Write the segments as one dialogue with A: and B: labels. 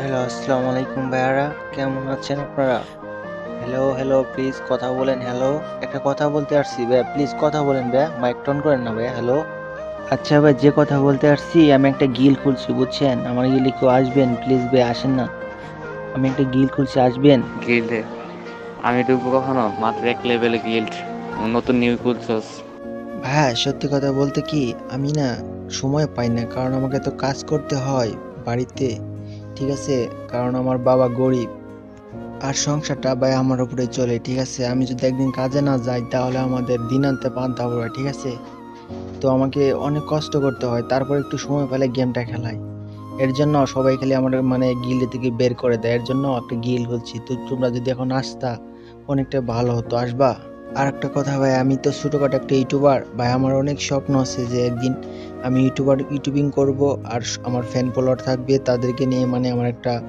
A: Hello আসসালামু আলাইকুম ভাইয়ারা। কেমন আছেন আপনারা? হ্যালো হ্যালো প্লিজ কথা বলেন হ্যালো। একটা কথা বলতে আসছি ভাইয়া প্লিজ কথা বলেন ভাইয়া। মাইক টন করেন না ভাইয়া হ্যালো। আচ্ছা ভাই যে কথা বলতে আসছি আমি একটা গিল খুলছি বুঝছেন? আমার গিলে কেউ আসবেন প্লিজ ভাই আসেন না। আমি একটা গিল খুলছি আসবেন?
B: গিল্ডে আমি ঢুকবো কখনো? মাত্র এক লেভেলে গিল্ড নতুন নিউ খুলছস।
A: হ্যাঁ সত্যি কথা বলতে কি আমি না সময় পাই না কারণ আমাকে তো কাজ করতে হয় বাড়িতে। ঠিক আছে? কারণ আমার বাবা গরিব। আর সংসারটা ভাই আমার উপরে চলে, ঠিক আছে? আমি যদি একদিন কাজে না যাই, তাহলে আমাদের দিন আনতে পান্তা হবে, ঠিক আছে? তো আমাকে অনেক কষ্ট করতে হয়। তারপর একটু সময় পেলে গেমটা খেলাই। এর জন্য সবাই খালি আমার মানে গিল্ডে থেকে বের করে দেয়। এর জন্য একটা গিল বলছি তো তোমরা যদি এখন আসতা, অনেকটা ভালো হতো। আসবা? আর একটা কথা ভাই আমি তো ছোটোখাটো একটা ইউটিউবার ভাই আমার অনেক স্বপ্ন আছে যে একদিন আমি ইউটিউবার ইউটিউবিং করব আর আমার ফ্যান ফলোয়ার থাকবে তাদেরকে নিয়ে মানে আমার একটা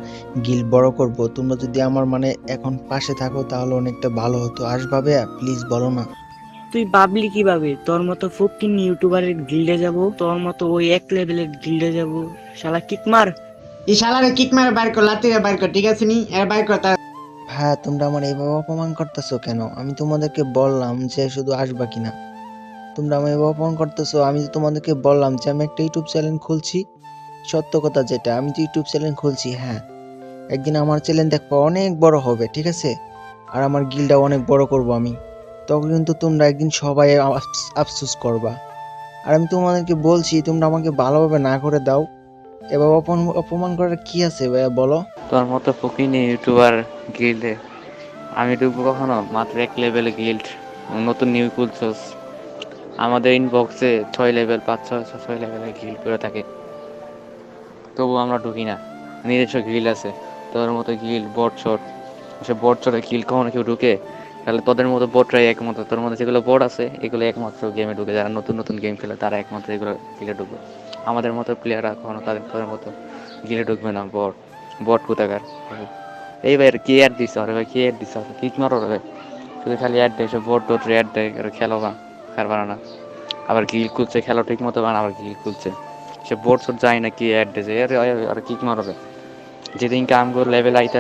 A: গিল বড় করব। তোমরা যদি আমার মানে এখন পাশে থাকো তাহলে অনেকটা ভালো হতো। আসবাবে প্লিজ বলো না।
C: তুই ভাবলি কীভাবে? তোর মতো ফকিং ইউটিউবারের গিল্ডে যাব তোর মতো ওই এক লেভেলের গিল্ডে যাব। শালা কিক মার।
D: এই শালারে কিক মারে বাইর কর লাতিরে বাইর কর ঠিক আছে নি? এর বাইর কর তার
A: হ্যাঁ তোমরা আমার এইভাবে অপমান করতেছো কেন? আমি তোমাদেরকে বললাম যে শুধু আসবা কিনা। তোমরা আমি এভাবে অপমান করতেছো, আমি তো তোমাদেরকে বললাম যে আমি একটা ইউটিউব চ্যানেল খুলছি। সত্য কথা যেটা, আমি তো ইউটিউব চ্যানেল খুলছি হ্যাঁ। একদিন আমার চ্যানেল দেখব অনেক বড় হবে, ঠিক আছে? আর আমার গিলটা অনেক বড় করব আমি। তখন কিন্তু তোমরা একদিন সবাই আফস- আফসোস করবা। আর আমি তোমাদেরকে বলছি, তোমরা আমাকে ভালোভাবে না করে দাও। এবার অপমান করার কি আছে বলো?
B: মতো ইউটিউবার গিল্ডে আমি কখনো? মাত্র এক লেভেলে গিল্ড নতুন নিউ খুলছস। আমাদের ইনবক্সে ছয় লেভেল পাঁচ, ছয় ছয় লেভেলে গিল্ড করে থাকে। তবু আমরা ঢুকি না। নিজস্ব গিল আছে। তোর মতো গিল বট শট সে বট শটে গিল কখনো কেউ ঢুকে? তাহলে তোদের মতো বটরাই একমাত্র তোর মধ্যে যেগুলো বট আছে এগুলো একমাত্র গেমে ঢুকে যারা নতুন নতুন গেম খেলে তারা একমাত্র এগুলো গিলে ঢুকবে। আমাদের মতো প্লেয়াররা কখনো তাদের তোদের মতো গিলে ঢুকবে না বট বট কোথাকার? এই ভাই কি অ্যাড দিস আরে ভাই কি অ্যাড দিস কিক মারো রে শুধু খালি অ্যাড দেয় সব বট টট অ্যাড দেয় আর খেলো বা খারবার না। আবার গিল খুলছে খেলো ঠিক মতো বান আবার গিল খুলছে। সে বোর্ড শট যায় না কি অ্যাড দিয়েছে আরে আরে, আর কিক মারবে যেদিন কাম করে লেভেল আইতে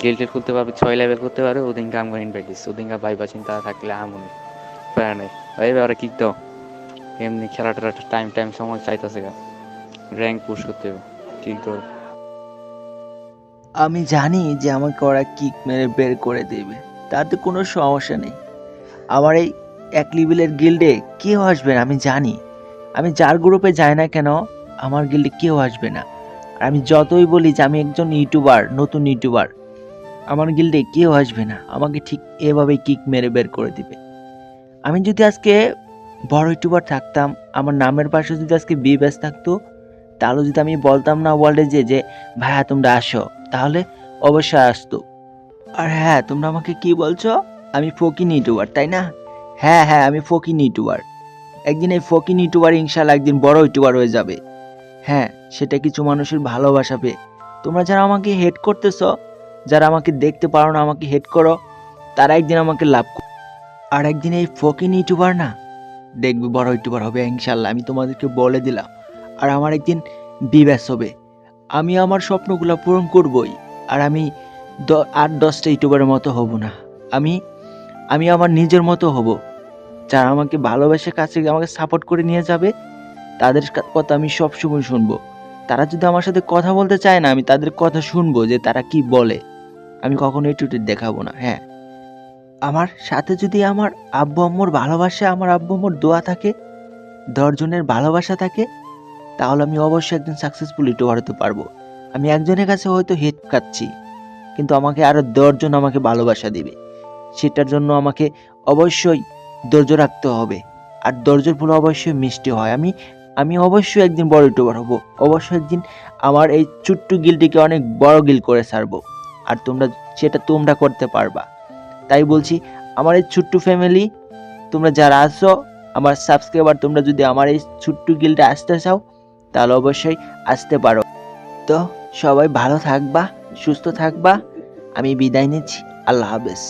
B: গিল্টের করতে পারবে, ছয় লেভেল করতে পারবে, ওদিন কাম করে ইনভাইট দিচ্ছে ওদিন ভাই বা চিন্তা থাকলে আমনি প্যারা নেই। এই ব্যাপারে কিক দাও এমনি খেলাটা টাইম টাইম সময় চাইতেছে গা। র্যাঙ্ক পুশ করতে হবে, ঠিক ধর
A: আমি জানি যে আমাকে ওরা কিক মেরে বের করে দেবে, তাতে কোনো সমস্যা নেই। আমার এই এক লেভেলের গিল্ডে কেউ আসবে না, আমি জানি। আমি যার গ্রুপে যাই না কেন, আমার গিল্ডে কেউ আসবে না। আর আমি যতই বলি যে আমি একজন ইউটিউবার নতুন ইউটিউবার আমার গিল্ডে কেউ আসবে না। আমাকে ঠিক এভাবেই কিক মেরে বের করে দিবে। আমি যদি আজকে বড় ইউটিউবার থাকতাম, আমার নামের পাশে যদি আজকে বি ব্যাস থাকতো, তাহলে যদি আমি বলতাম না ওয়ার্ল্ডে যে যে, ভাইয়া, তোমরা আসো তাহলে অবশ্যই আসতো। আর হ্যাঁ তোমরা আমাকে কি বলছো? আমি ফকিন ইউটিউবার, তাই না? হ্যাঁ হ্যাঁ আমি ফকিন ইউটিউবার। একদিন এই ফকিন ইউটিউবার ইনশাল্লাহ একদিন বড় ইউটিউবার হয়ে যাবে। হ্যাঁ সেটা কিছু মানুষের ভালোবাসা পেয়ে। তোমরা যারা আমাকে হেড করতেছো যারা আমাকে দেখতে পারো না, আমাকে হেড করো, তারা একদিন আমাকে লাভ করো আর একদিন এই ফকিন ইউটিউবার না, দেখবে বড় ইউটিউবার হবে ইনশাল্লাহ আমি তোমাদেরকে বলে দিলাম। আর আমার একদিন বিব্যাস হবে। আমি আমার স্বপ্নগুলো পূরণ করবই, আর আমি আট দশটা ইউটিউবারের মতো হব না। আমি আমি আমার নিজের মতো হব। যারা আমাকে ভালোবেসে কাছে আমাকে সাপোর্ট করে নিয়ে যাবে, তাদের কথা আমি সবসময় শুনব। তারা যদি আমার সাথে কথা বলতে চায় না, আমি তাদের কথা শুনব যে তারা কি বলে। আমি কখনো ইউটিউবে দেখাবো না হ্যাঁ। আমার সাথে যদি আমার আব্বু আম্মুর ভালোবাসা, আমার আব্বু আম্মুর দোয়া থাকে, দশজনের ভালোবাসা থাকে, তাহলে আমি অবশ্যই একজন সাকসেসফুল ইউটিউবার হতে পারব। আমি একজনের কাছে হয়তো হেড কাটছি কিন্তু আমাকে আরও দশজন আমাকে ভালোবাসা দেবে। সেটার জন্য আমাকে অবশ্যই ধৈর্য রাখতে হবে, আর ধৈর্যের ফুল অবশ্যই মিষ্টি হয়। আমি আমি অবশ্যই একদিন বড় ইউটিউবার হব, অবশ্যই একদিন আমার এই ছোট্ট গিলটিকে অনেক বড় গিল করে ছাড়বো। আর তোমরা, সেটা তোমরা করতে পারবা। তাই বলছি, আমার এই ছোট্ট ফ্যামিলি তোমরা যারা আসো আমার সাবস্ক্রাইবার তোমরা যদি আমার এই ছোট্ট গিলটা আসতে চাও, তাহলে অবশ্যই আসতে পারো। তো সবাই ভালো থাকবা, সুস্থ থাকবা। আমি বিদায় নিচ্ছি। আল্লাহ হাফেজ।